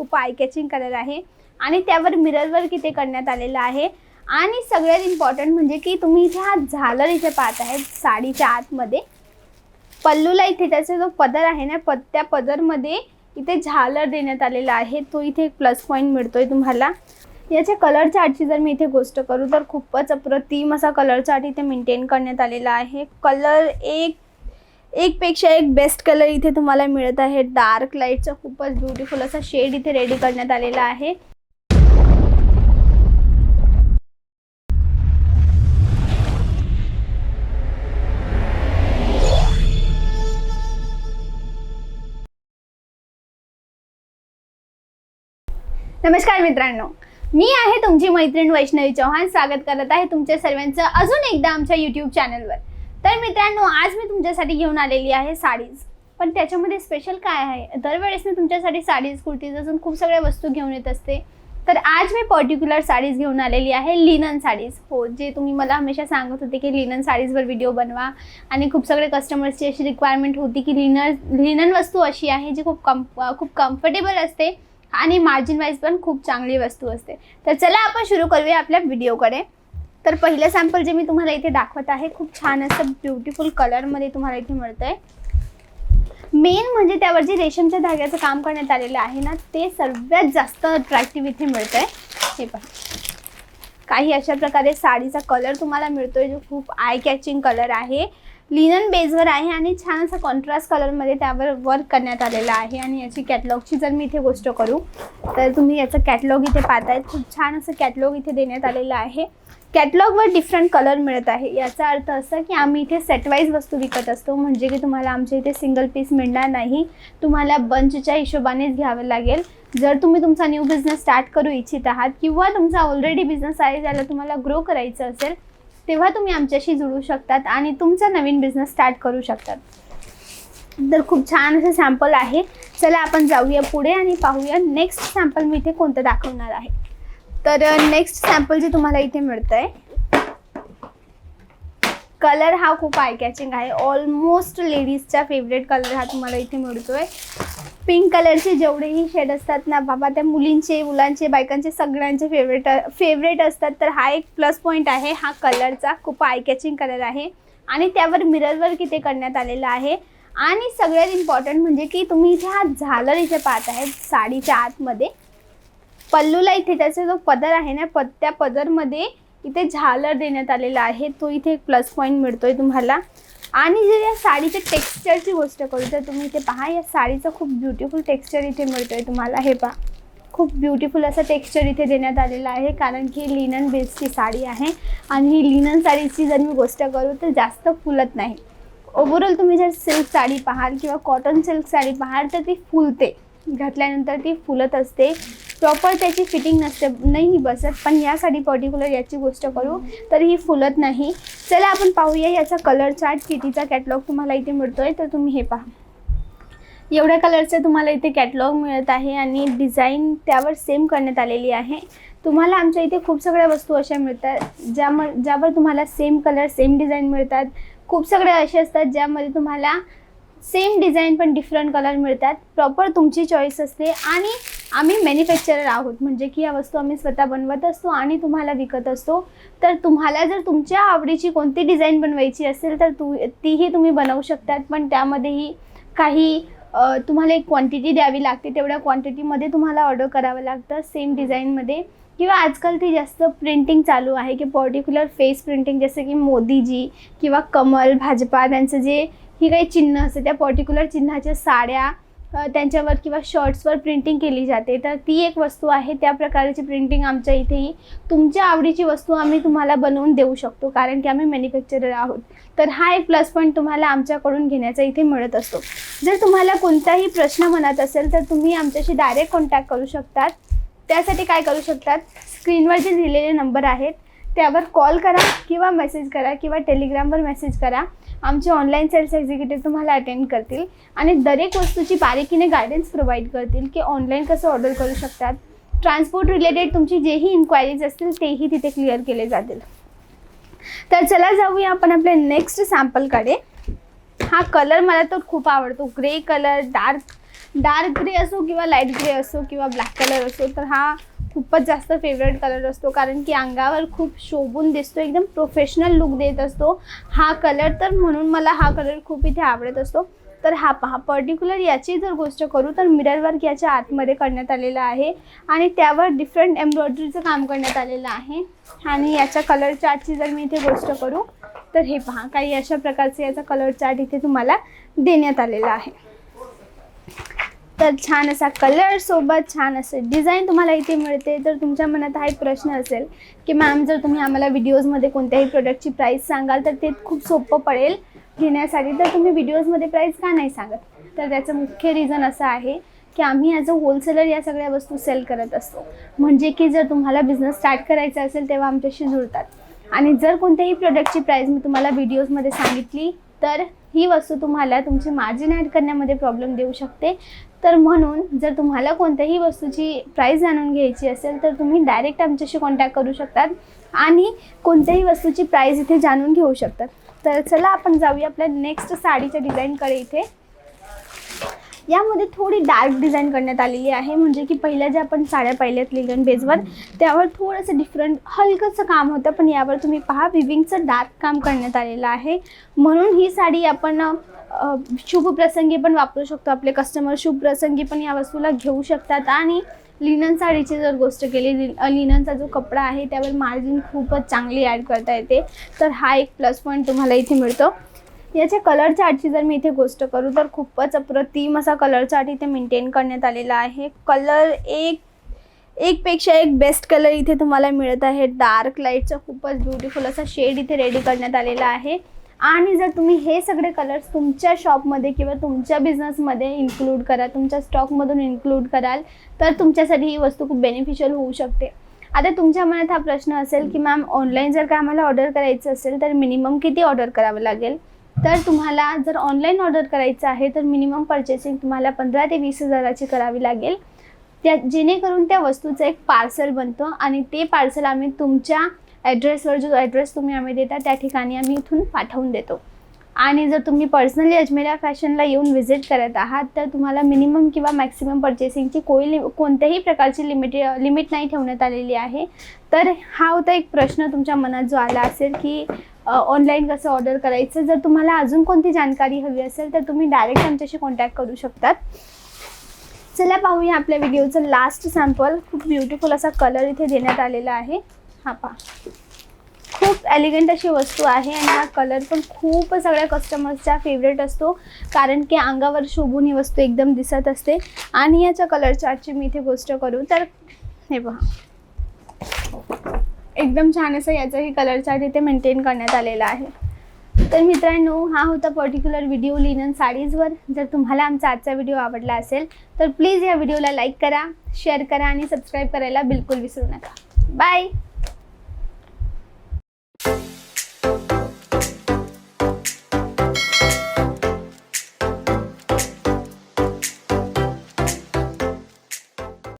खूप eye catching colour आहे. आणि त्यावर मिरर वर्क इथे करण्यात आलेलं आहे. आणि सगळ्यात इम्पॉर्टंट म्हणजे की तुम्ही इथे हा झालर इथे पाहत आहे साडीच्या आतमध्ये. पल्लूला इथे त्याचा जो पदर आहे ना पद त्या पदरमध्ये इथे झालर देण्यात आलेला आहे. तो इथे एक प्लस पॉईंट मिळतोय तुम्हाला. याच्या कलर चार्टची जर मी इथे गोष्ट करू तर खूपच अप्रतिम असा कलर चार्ट इथे मेंटेन करण्यात आलेला आहे. कलर एक एकपेक्षा एक बेस्ट कलर इथे तुम्हाला मिळत आहे. डार्क लाईटचा खूपच ब्युटिफुल असा शेड इथे रेडी करण्यात आलेला आहे. नमस्कार मित्रांनो. मी आहे तुमची मैत्रीण वैष्णवी चौहान. स्वागत करत आहे तुमच्या सर्वांचं अजून एकदा आमच्या यूट्यूब चॅनलवर तर मित्रांनो आज मी तुमच्यासाठी घेऊन आलेली आहे साडीज. पण त्याच्यामध्ये स्पेशल काय आहे? दरवेळेस मी तुमच्यासाठी साडीज कुर्तीज अजून खूप सगळ्या वस्तू घेऊन येत असते. तर आज मी पर्टिक्युलर साडीज घेऊन आलेली आहे लिनन साडीज. हो जे तुम्ही मला हमेशा सांगत होते की लिनन साडीजवर व्हिडिओ बनवा. आणि खूप सगळे कस्टमर्सची अशी रिक्वायरमेंट होती की लिनर लिनन वस्तू अशी आहे जी खूप कम खूप कम्फर्टेबल असते आणि मार्जिन वाईज पण खूप चांगली वस्तू असते. तर चला आपण सुरू करूया आपल्या व्हिडिओकडे तर पहिलं सॅम्पल जे मी तुम्हाला इथे दाखवत आहे खूप छान असं ब्युटिफुल कलरमध्ये तुम्हाला इथे मिळतं आहे मेन म्हणजे त्यावर जे रेशमच्या धाग्याचं काम करण्यात आलेलं आहे ना ते सर्वात जास्त अट्रॅक्टिव्ह इथे मिळतं आहे हे पण काही अशा प्रकारे साडीचा कलर तुम्हाला मिळतोय जो खूप आय कॅचिंग कलर आहे लिनन बेसवर आहे आणि छान असा कॉन्ट्रास्ट कलरमध्ये त्यावर वर्क करण्यात आलेला आहे. आणि याची कॅटलॉगची जर मी इथे गोष्ट करू तर तुम्ही याचं कॅटलॉग इथे पाहतायत खूप छान असं कॅटलॉग इथे देण्यात आलेलं आहे. कॅटलॉगवर डिफरंट कलर मिळत आहे. याचा अर्थ असा की आम्ही इथे सेटवाईज वस्तू विकत असतो. म्हणजे की तुम्हाला आमच्या इथे सिंगल पीस मिळणार नाही. तुम्हाला बंचच्या हिशोबानेच घ्यावं लागेल. जर तुम्ही तुमचा न्यू बिझनेस स्टार्ट करू इच्छित आहात किंवा तुमचा ऑलरेडी बिझनेस आहे ज्याला तुम्हाला ग्रो करायचं असेल तेव्हा तुम्ही आमच्याशी जुळू शकतात आणि तुमचा नवीन बिझनेस स्टार्ट करू शकतात. तर खूप छान असं सॅम्पल आहे. चला आपण जाऊया पुढे आणि पाहूया नेक्स्ट सॅम्पल मी इथे कोणतं दाखवणार आहे. तर नेक्स्ट सॅम्पल जे तुम्हाला इथे मिळतं आहे कलर हा खूप आय कॅचिंग आहे ऑलमोस्ट लेडीजचा फेवरेट कलर हा तुम्हाला इथे मिळतोय. पिंक कलरचे जेवढेही शेड असतात ना बाबा त्या मुलींचे मुलांचे बायकांचे सगळ्यांचे फेवरेट फेवरेट असतात. तर हा एक प्लस पॉईंट आहे. हा कलरचा खूप आय कॅचिंग कलर आहे. आणि त्यावर मिरर वर्क इथे करण्यात आलेलं आहे. आणि सगळ्यात इम्पॉर्टंट म्हणजे की तुम्ही इथे हा झालर इथे पाहत आहे साडीच्या आतमध्ये. पल्लूला इथे त्याचा जो पदर आहे ना प त्या पदरमध्ये इथे झालर देण्यात आलेला आहे. तो इथे एक प्लस पॉईंट मिळतोय तुम्हाला. आणि जर या साडीच्या टेक्स्चरची गोष्ट करू तर तुम्ही इथे पहा या साडीचं खूप ब्युटिफुल टेक्स्चर इथे मिळतोय तुम्हाला. हे पहा खूप ब्युटिफुल असं टेक्स्चर इथे देण्यात आलेलं आहे कारण की लिनन बेसची साडी आहे. आणि ही लिनन साडीची जर मी गोष्ट करू तर जास्त फुलत नाही. ओव्हरऑल तुम्ही जर सिल्क साडी पाहाल किंवा कॉटन सिल्क साडी पाहाल तर ती फुलते. घातल्यानंतर ती फुलत असते. प्रॉपर त्याची फिटिंग नसते नाही बसत. पण यासाठी पर्टिक्युलर याची गोष्ट करू तर ही फुलत नाही. चला आपण पाहूया याचा कलर चार्ट कितीचा कॅटलॉग तुम्हाला इथे मिळतो आहे तर तुम्ही हे पहा. एवढ्या कलरचे तुम्हाला इथे कॅटलॉग मिळत आहे आणि डिझाईन त्यावर सेम करण्यात आलेली आहे. तुम्हाला आमच्या इथे खूप सगळ्या वस्तू अशा मिळतात ज्याम ज्यावर तुम्हाला सेम कलर सेम डिझाईन मिळतात. खूप सगळ्या असे असतात ज्यामध्ये तुम्हाला सेम डिझाईन पण डिफरंट कलर मिळतात. प्रॉपर तुमची चॉईस असते आणि आम्ही मॅन्युफॅक्चरर आहोत. म्हणजे की या वस्तू आम्ही स्वतः बनवत असतो आणि तुम्हाला विकत असतो. तर तुम्हाला जर तुमच्या आवडीची कोणती डिझाईन बनवायची असेल तर तू तीही तुम्ही बनवू शकतात. पण त्यामध्येही काही तुम्हाला एक क्वांटिटी द्यावी लागते. तेवढ्या क्वांटिटीमध्ये तुम्हाला ऑर्डर करावं लागतं सेम डिझाईनमध्ये किंवा आजकाल ती जास्त प्रिंटिंग चालू आहे. की पर्टिक्युलर फेस प्रिंटिंग जसं की मोदीजी किंवा कमल भाजपा त्यांचं जे ही काही चिन्ह असते. त्या पर्टिक्युलर चिन्हाच्या साड्या त्यांच्यावर किंवा शर्ट्सवर प्रिंटिंग केली जाते. तर ती एक वस्तू आहे. त्या प्रकारची प्रिंटिंग आमच्या इथेही तुमच्या आवडीची वस्तू आम्ही तुम्हाला बनवून देऊ शकतो. कारण की आम्ही मॅन्युफॅक्चरर आहोत. तर हा एक प्लस पॉईंट तुम्हाला आमच्याकडून घेण्याचा इथे मिळत असतो. जर तुम्हाला कोणताही प्रश्न मनात असेल तर तुम्ही आमच्याशी डायरेक्ट कॉन्टॅक्ट करू शकतात. त्यासाठी काय करू शकतात? स्क्रीनवर जे दिलेले नंबर आहेत त्यावर कॉल करा किंवा मेसेज करा किंवा टेलिग्रामवर मेसेज करा. आमचे ऑनलाईन सेल्स एक्झिक्युटिव्ह तुम्हाला अटेंड करतील. आणि दरेक वस्तूची बारीकीने गायडन्स प्रोव्हाइड करतील की ऑनलाईन कसं ऑर्डर करू शकतात. ट्रान्सपोर्ट रिलेटेड तुमची जेही इन्क्वायरीज असतील तेही तिथे क्लिअर केले जातील. तर चला जाऊया आपण आपल्या नेक्स्ट सॅम्पलकडे हा कलर मला तर खूप आवडतो. Grey colour dark dark grey असो किंवा लाइट ग्रे असो किंवा ब्लॅक कलर असो तर हा खूपच जास्त फेवरेट कलर असतो. कारण की अंगावर खूप शोभून दिसतो एकदम प्रोफेशनल लुक देत असतो. हा कलर तर म्हणून मला हा कलर खूप इथे आवडत असतो. तर हा पहा पर्टिक्युलर याची जर गोष्ट करू तर मिरर वर्क याच्या आतमध्ये करण्यात आलेलं आहे. आणि त्यावर डिफरंट एम्ब्रॉयडरीचं काम करण्यात आलेलं आहे. आणि याच्या कलर चार्टची जर मी इथे गोष्ट करू तर हे पहा काही अशा प्रकारचे याचा कलर चार्ट इथे तुम्हाला देण्यात आलेला आहे. तर छान असा कलर सोबत छान असं डिझाईन तुम्हाला इथे मिळते. तर तुमच्या मनात हा एक प्रश्न असेल की मॅम जर तुम्ही आम्हाला व्हिडिओजमध्ये कोणत्याही प्रोडक्टची प्राईस सांगाल तर ते खूप सोपं पडेल घेण्यासाठी. तर तुम्ही व्हिडिओजमध्ये प्राईस का नाही सांगत? तर त्याचं मुख्य रिझन असं आहे की आम्ही ॲज अ होलसेलर या सगळ्या वस्तू सेल करत असतो. म्हणजे की जर तुम्हाला बिझनेस स्टार्ट करायचा असेल तेव्हा आमच्याशी जुळतात. आणि जर कोणत्याही प्रोडक्टची प्राईस मी तुम्हाला व्हिडिओजमध्ये सांगितली तर ही वस्तू तुम्हाला तुमची मार्जिन ॲड करण्यामध्ये प्रॉब्लेम देऊ शकते. तर म्हणून जर तुम्हाला कोणत्याही वस्तूची प्राईस जाणून घ्यायची असेल तर तुम्ही डायरेक्ट आमच्याशी कॉन्टॅक्ट करू शकतात आणि कोणत्याही वस्तूची प्राईस इथे जाणून घेऊ शकतात. तर चला आपण जाऊया आपल्या नेक्स्ट साडीच्या डिझाईनकडे इथे. यामध्ये थोडी डार्क डिझाईन करण्यात आलेली आहे. म्हणजे की पहिल्या ज्या आपण साड्या पाहिल्यात लिलन बेजवर त्यावर थोडंसं डिफरंट हलकंसं काम होतं. पण यावर तुम्ही पहा विविंगचं डार्क काम करण्यात आलेलं आहे. म्हणून ही साडी आपण शुभ प्रसंगी पण वापरू शकतो. आपले कस्टमर शुभ प्रसंगी पण या वस्तूला घेऊ शकतात. आणि लिनन साडीची जर गोष्ट केली लि- लिननचा जो कपडा आहे त्यावर मार्जिन खूपच चांगली ॲड करता येते. तर हा एक प्लस पॉईंट तुम्हाला इथे मिळतो. याच्या कलर चार्टची जर मी इथे गोष्ट करू तर खूपच अप्रतिम असा कलर चार्ट इथे मेंटेन करण्यात आलेला आहे. कलर एक एकपेक्षा एक बेस्ट कलर इथे तुम्हाला मिळत आहे. डार्क लाईटचा खूपच ब्युटिफुल असा शेड इथे रेडी करण्यात आलेला आहे. आणि जर तुम्ही हे सगळे कलर्स तुमच्या शॉपमध्ये किंवा तुमच्या बिझनेसमध्ये इन्क्लूड करा तुमच्या स्टॉकमधून इन्क्लूड कराल तर तुमच्यासाठी ही वस्तू खूप बेनिफिशियल होऊ शकते. आता तुमच्या मनात हा प्रश्न असेल की मॅम ऑनलाईन जर का आम्हाला ऑर्डर करायचं असेल तर मिनिमम किती ऑर्डर करावं लागेल? तर तुम्हाला जर ऑनलाईन ऑर्डर करायचं आहे तर मिनिमम पर्चेसिंग तुम्हाला पंधरा ते वीस हजाराची करावी लागेल. त्या जेणेकरून त्या वस्तूचं एक पार्सल बनतं आणि ते पार्सल आम्ही तुमच्या ॲड्रेसवर जो ॲड्रेस तुम्ही आम्ही देता त्या ठिकाणी आम्ही इथून पाठवून देतो. आणि जर तुम्ही पर्सनली अजमेरा फॅशनला येऊन व्हिजिट करत आहात तर तुम्हाला मिनिमम किंवा मॅक्सिमम पर्चेसिंगची कोई कोणत्याही प्रकारची लिमिट लिमिट नाही ठेवण्यात आलेली आहे. तर हा होता एक प्रश्न तुमच्या मनात जो आला असेल की ऑनलाईन कसं ऑर्डर करायचं? जर तुम्हाला अजून कोणती जानकारी हवी असेल तर तुम्ही डायरेक्ट आमच्याशी कॉन्टॅक्ट करू शकतात. चला पाहूया आपल्या व्हिडिओचं लास्ट सॅम्पल खूप ब्युटिफुल असा कलर इथे देण्यात आलेला आहे. हा पहा. खूप एलिगंट अशी वस्तू आहे आणि हा कलर पण खूप सगळ्या कस्टमर्सचा फेवरेट असतो. कारण की अंगावर शोभून ही वस्तू एकदम दिसत असते. आणि याच्या कलर चार्टची मी इथे गोष्ट करू तर हे पहा एकदम छान असं याचंही कलर चार्ट इथे मेंटेन करण्यात आलेला आहे. तर मित्रांनो हा होता पर्टिक्युलर व्हिडिओ लिनन साडीजवर जर तुम्हाला आमचा आजचा व्हिडिओ आवडला असेल तर प्लीज या व्हिडिओला लाईक करा शेअर करा आणि सबस्क्राईब करायला बिलकुल विसरू नका. बाय